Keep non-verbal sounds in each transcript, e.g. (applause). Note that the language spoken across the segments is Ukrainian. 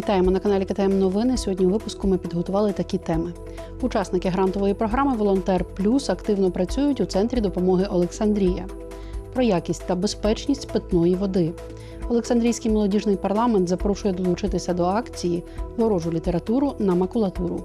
Вітаємо на каналі КТМ Новини. Сьогодні у випуску ми підготували такі теми. Учасники грантової програми Волонтер Плюс активно працюють у центрі допомоги Олександрія. Про якість та безпечність питної води. Олександрійський молодіжний парламент запрошує долучитися до акції Ворожу літературу на макулатуру.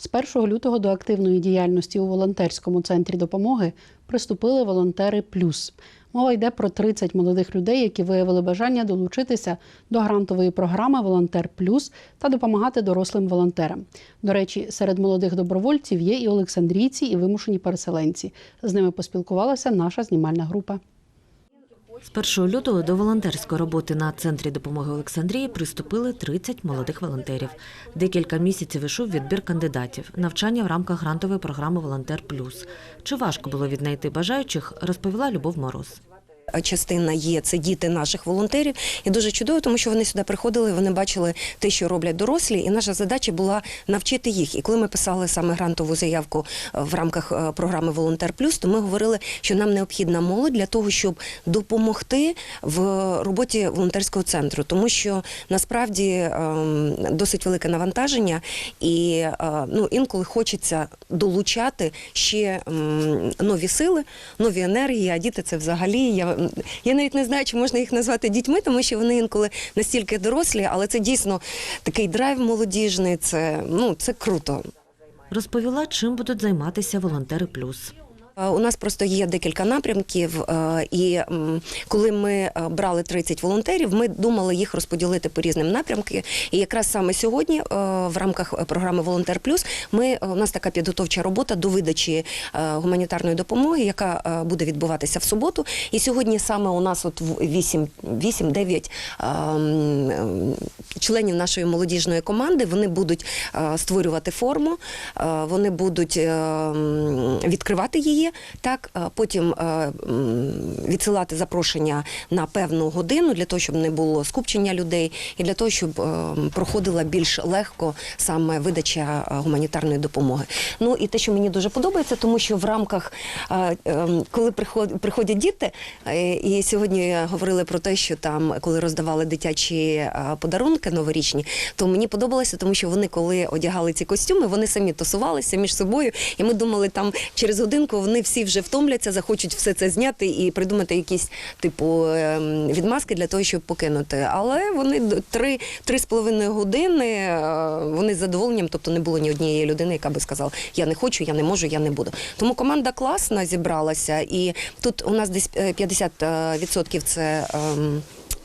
З 1 лютого до активної діяльності у волонтерському центрі допомоги приступили волонтери Плюс. Мова йде про 30 молодих людей, які виявили бажання долучитися до грантової програми Волонтер Плюс та допомагати дорослим волонтерам. До речі, серед молодих добровольців є і олександрійці, і вимушені переселенці. З ними поспілкувалася наша знімальна група. З 1 лютого до волонтерської роботи на центрі допомоги Олександрії приступили 30 молодих волонтерів. Декілька місяців ішов відбір кандидатів, навчання в рамках грантової програми Волонтер Плюс. Чи важко було віднайти бажаючих, розповіла Любов Мороз. Частина є це діти наших волонтерів, і дуже чудово, тому що вони сюди приходили, вони бачили те, що роблять дорослі, і наша задача була навчити їх. І коли ми писали саме грантову заявку е, в рамках е, програми Волонтер Плюс, то ми говорили, що нам необхідна молодь для того, щоб допомогти в роботі волонтерського центру, тому що насправді ем, досить велике навантаження, і е, ну інколи хочеться долучати ще нові сили, нові енергії. А діти це взагалі я, я навіть не знаю, чи можна їх назвати дітьми, тому що вони інколи настільки дорослі, але це дійсно такий драйв молодіжний. Це ну це круто. Розповіла, чим будуть займатися волонтери Плюс. Е, У нас просто є декілька напрямків, е, і коли ми е, брали 30 волонтерів, ми думали їх розподілити по різним напрямкам. І якраз саме сьогодні, в рамках програми Волонтер Плюс, ми у нас така підготовча робота до видачі гуманітарної допомоги, яка буде відбуватися в суботу. І сьогодні саме у нас от 8-9 членів нашої молодіжної команди. Вони будуть створювати форму, вони будуть відкривати її. Так, е, потім е, відсилати запрошення на певну годину для того, щоб не було скупчення людей, і для того, щоб е, проходила більш легко саме видача гуманітарної допомоги. Ну і те, що мені дуже подобається, тому що в рамках, коли приход- приходять діти, і сьогодні говорили про те, що там, коли роздавали дитячі подарунки новорічні, то мені подобалося, тому що вони, коли одягали ці костюми, вони самі тусувалися між собою, і ми думали, там через годинку вони всі вже втомляться, захочуть все це зняти і придумати якісь типу ем, відмазки для того, щоб покинути. Але вони три, три з половиною години е, вони з задоволенням, тобто не було ні однієї людини, яка би сказала, я не хочу, я не можу, я не буду. Тому команда класна зібралася, і тут у нас десь е, 50% це.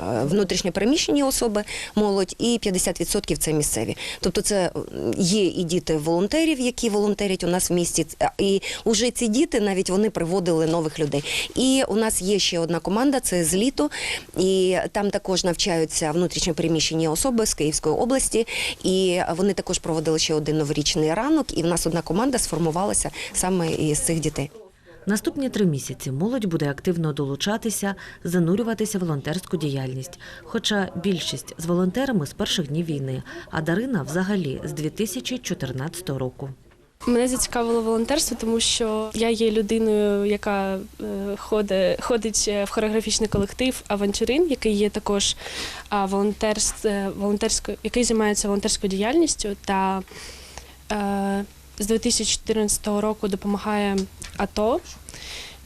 Е, Внутрішньо переміщені особи, молодь, і 50% це місцеві. Тобто, це є і діти волонтерів, які волонтерять у нас в місті. І вже ці діти навіть вони приводили нових людей. І у нас є ще одна команда, це з літо, і там також навчаються внутрішньо переміщені особи з Київської області. І вони також проводили ще один новорічний ранок. І в нас одна команда сформувалася саме із цих дітей. Наступні три місяці молодь буде активно долучатися, занурюватися в волонтерську діяльність. Хоча більшість з волонтерами з перших днів війни, а Дарина взагалі з 2014 року. Мене зацікавило волонтерство, тому що я є людиною, яка е, ходить, ходить е, в хореографічний колектив Авантюрин, який є також е, волонтерською, який займається волонтерською діяльністю та е, з 2014 року допомагає АТО.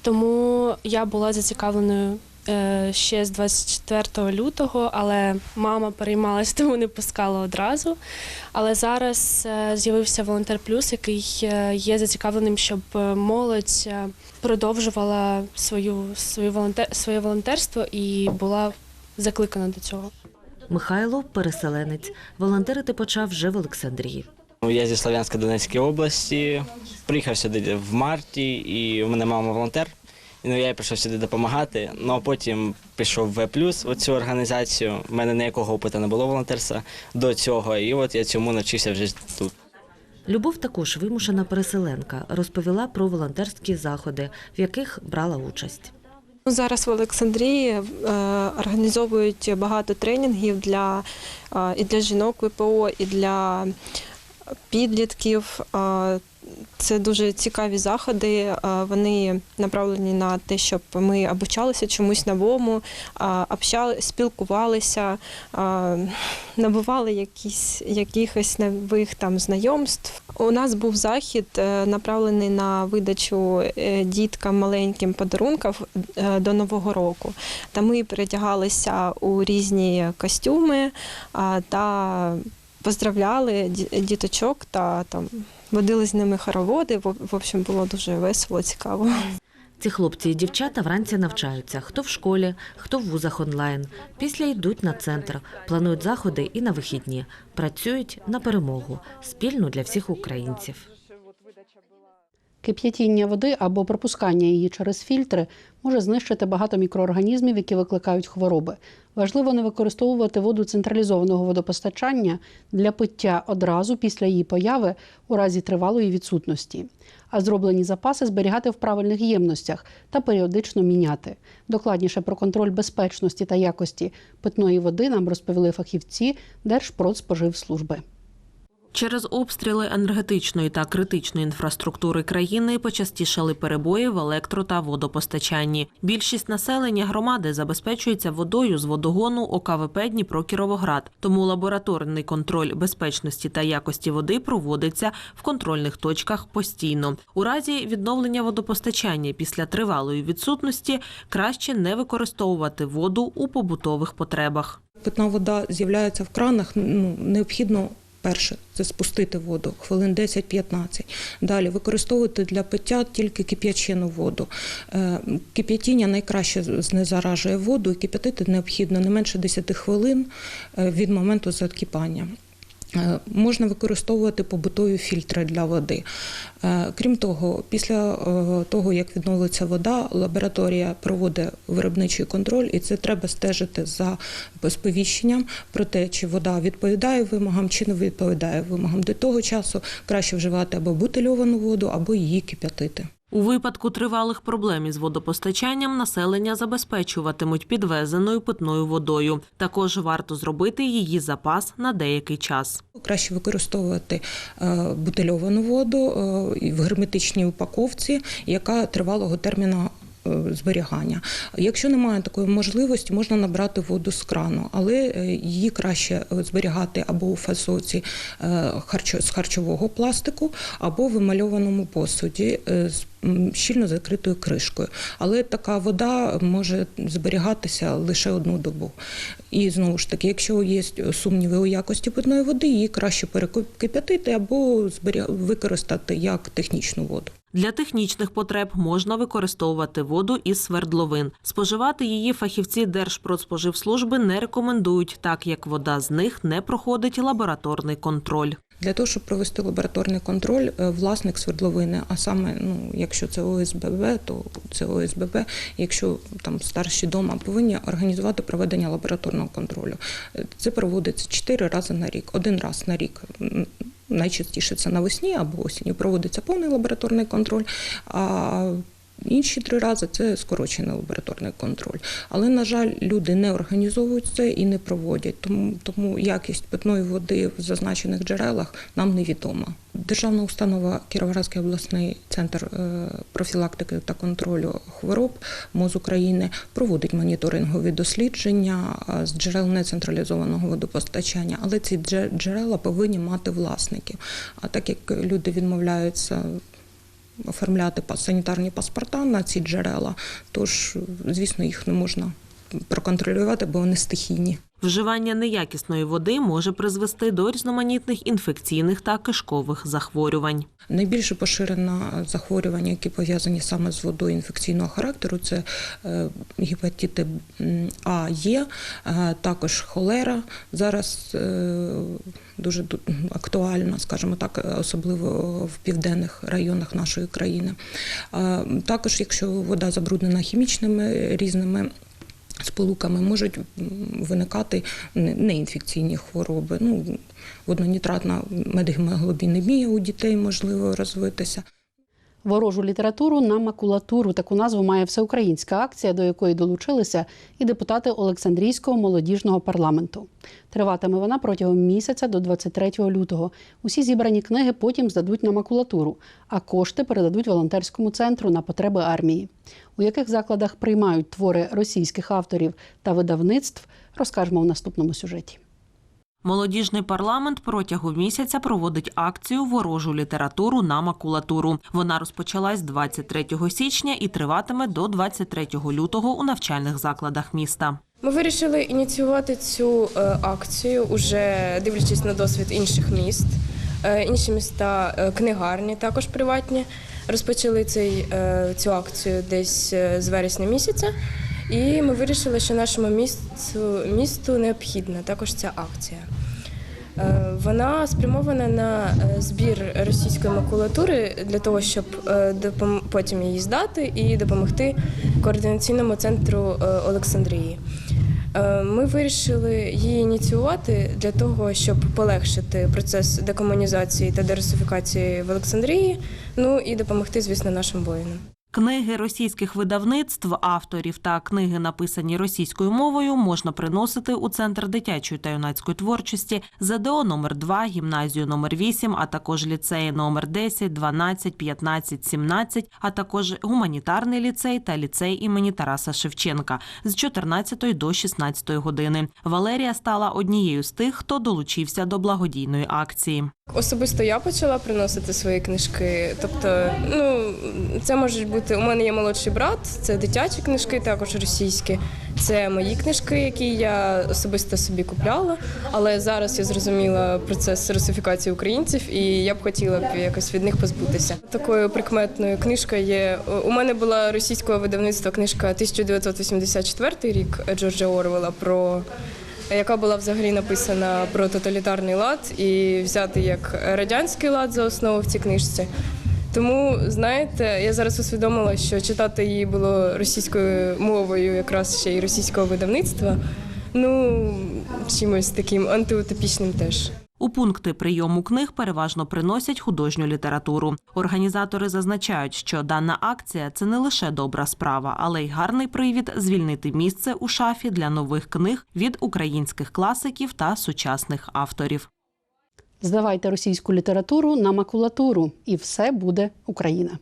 Тому я була зацікавленою е, ще з 24 лютого, але мама переймалась, (laughs) тому не пускала одразу. Але зараз е, з'явився волонтер Плюс, який е, є зацікавленим, щоб молодь продовжувала свою, свою волонтер, своє волонтерство і була закликана до цього. Михайло переселенець. Волонтерити почав вже в Олександрії. Ну, Я зі Слов'янська Донецької області. Приїхав сюди в марті, і у мене мама волонтер. І, Ну, я прийшов сюди допомагати. Ну а потім пішов в В у цю організацію. У мене ніякого опиту не було волонтерства до цього. І от я цьому навчився вже тут. Любов також вимушена переселенка. Розповіла про волонтерські заходи, в яких брала участь. Ну, Зараз в Олександрії е, організовують багато тренінгів для е, і для жінок ВПО, і для підлітків. Це дуже цікаві заходи. Вони направлені на те, щоб ми обучалися чомусь новому, общали, спілкувалися, набували якісь, якихось нових там знайомств. У нас був захід е, направлений на видачу е, діткам маленьким подарунків е, до Нового року. Та ми передягалися у різні костюми та поздравляли діточок та там водили з ними хороводи. В общем, було дуже весело, цікаво. Ці хлопці і дівчата вранці навчаються хто в школі, хто в вузах онлайн. Після йдуть на центр, планують заходи і на вихідні. Працюють на перемогу спільну для всіх українців. Кип'ятіння води або пропускання її через фільтри може знищити багато мікроорганізмів, які викликають хвороби. Важливо не використовувати воду централізованого водопостачання для пиття одразу після її появи у разі тривалої відсутності, а зроблені запаси зберігати в правильних ємностях та періодично міняти. Докладніше про контроль безпечності та якості питної води нам розповіли фахівці Держпродспоживслужби. Через обстріли енергетичної та критичної інфраструктури країни почастішали перебої в електро та водопостачанні. Більшість населення громади забезпечується водою з водогону ОКВП Дніпро Кіровоград. Тому лабораторний контроль безпечності та якості води проводиться в контрольних точках постійно. У разі відновлення водопостачання після тривалої відсутності краще не використовувати воду у побутових потребах. питна вода з'являється в кранах, ну, необхідно перше це спустити воду хвилин 10-15. Далі використовувати для пиття тільки кип'ячену воду. Е, Кип'ятіння найкраще знезаражує воду, і кип'ятити необхідно не менше 10 хвилин е, від моменту закипання. Е, Можна використовувати побутові фільтри для води. Е, Крім того, після е, того, як відновиться вода, лабораторія проводить виробничий контроль, і це треба стежити за сповіщенням про те, чи вода відповідає вимогам, чи не відповідає вимогам. До того часу краще вживати або бутильовану воду, або її кип'ятити. У випадку тривалих проблем із водопостачанням населення забезпечуватимуть підвезеною питною водою. Також варто зробити її запас на деякий час. Краще використовувати е, бутильовану воду е, в герметичній упаковці, яка тривалого терміну зберігання. Якщо немає такої можливості, можна набрати воду з крану, але е, її краще е, зберігати або у фасоці е, з харчового пластику, або в емальованому посуді е, з щільно закритою кришкою. Але така вода може зберігатися лише одну добу. І знову ж таки, якщо є сумніви у якості питної води, її краще перекип'ятити або використати як технічну воду. Для технічних потреб можна використовувати воду із свердловин. Споживати її фахівці Держпродспоживслужби не рекомендують, так як вода з них не проходить лабораторний контроль. Для того, щоб провести лабораторний контроль, е, власник свердловини, а саме, ну, якщо це ОСББ, то це ОСББ, якщо там старші дома, повинні організувати проведення лабораторного контролю. Е, Це проводиться чотири рази на рік, один раз на рік. Найчастіше це навесні або осінню проводиться повний лабораторний контроль. А Інші три рази це скорочений лабораторний контроль. Але, на жаль, люди не організовують це і не проводять. Тому, тому якість питної води в зазначених джерелах нам невідома. Державна установа Кіровоградський обласний центр е, профілактики та контролю хвороб МОЗ України проводить моніторингові дослідження з джерел нецентралізованого водопостачання, але ці джерела повинні мати власників. А так як люди відмовляються оформляти санітарні паспорта на ці джерела, тож, звісно, їх не можна проконтролювати, бо вони стихійні. Вживання неякісної води може призвести до різноманітних інфекційних та кишкових захворювань. Найбільше поширене захворювання, які пов'язані саме з водою інфекційного характеру, це е, гепатити А, Є, е, також холера. Зараз е, дуже ду- актуальна, скажімо так, особливо в південних районах нашої країни. Також, якщо вода забруднена хімічними різними. Сполуками можуть виникати неінфекційні хвороби. Ну, воднонітратна медгемоглобінемія у дітей можливо розвитися. Ворожу літературу на макулатуру. Таку назву має всеукраїнська акція, до якої долучилися і депутати Олександрійського молодіжного парламенту. Триватиме вона протягом місяця до 23 лютого. Усі зібрані книги потім здадуть на макулатуру, а кошти передадуть волонтерському центру на потреби армії. У яких закладах приймають твори російських авторів та видавництв, розкажемо в наступному сюжеті. Молодіжний парламент протягом місяця проводить акцію Ворожу літературу на макулатуру. Вона розпочалась 23 січня і триватиме до 23 лютого у навчальних закладах міста. Ми вирішили ініціювати цю е, акцію, уже дивлячись на досвід інших міст. Е, Інші міста е, книгарні, також приватні, розпочали цей, цю акцію десь з вересня місяця. І ми вирішили, що нашому місту, місту необхідна також ця акція. Е, Вона спрямована на е, збір російської макулатури для того, щоб е, потім її здати і допомогти координаційному центру Олександрії. Ми вирішили її ініціювати для того, щоб полегшити процес декомунізації та дерусифікації в Олександрії, ну і допомогти, звісно, нашим воїнам. Книги російських видавництв, авторів та книги, написані російською мовою, можна приносити у центр дитячої та юнацької творчості ЗДО номер 2 гімназію номер 8 а також ліцеї номер 10, 12, 15, 17, а також гуманітарний ліцей та ліцей імені Тараса Шевченка з 14 до 16 години. Валерія стала однією з тих, хто долучився до благодійної акції. Особисто я почала приносити свої книжки. Тобто, ну це можуть бути. У мене є молодший брат, це дитячі книжки, також російські. Це мої книжки, які я особисто собі купляла. Але зараз я зрозуміла процес русифікації українців, і я б хотіла б якось від них позбутися. Такою прикметною книжкою є. У мене була російського видавництва книжка 1984 рік Джорджа Орвела про яка була взагалі написана про тоталітарний лад і взяти як радянський лад за основу в цій книжці. Тому, знаєте, я зараз усвідомила, що читати її було російською мовою, якраз ще й російського видавництва. Ну, чимось таким антиутопічним теж. У пункти прийому книг переважно приносять художню літературу. Організатори зазначають, що дана акція це не лише добра справа, але й гарний привід звільнити місце у шафі для нових книг від українських класиків та сучасних авторів. Здавайте російську літературу на макулатуру, і все буде Україна.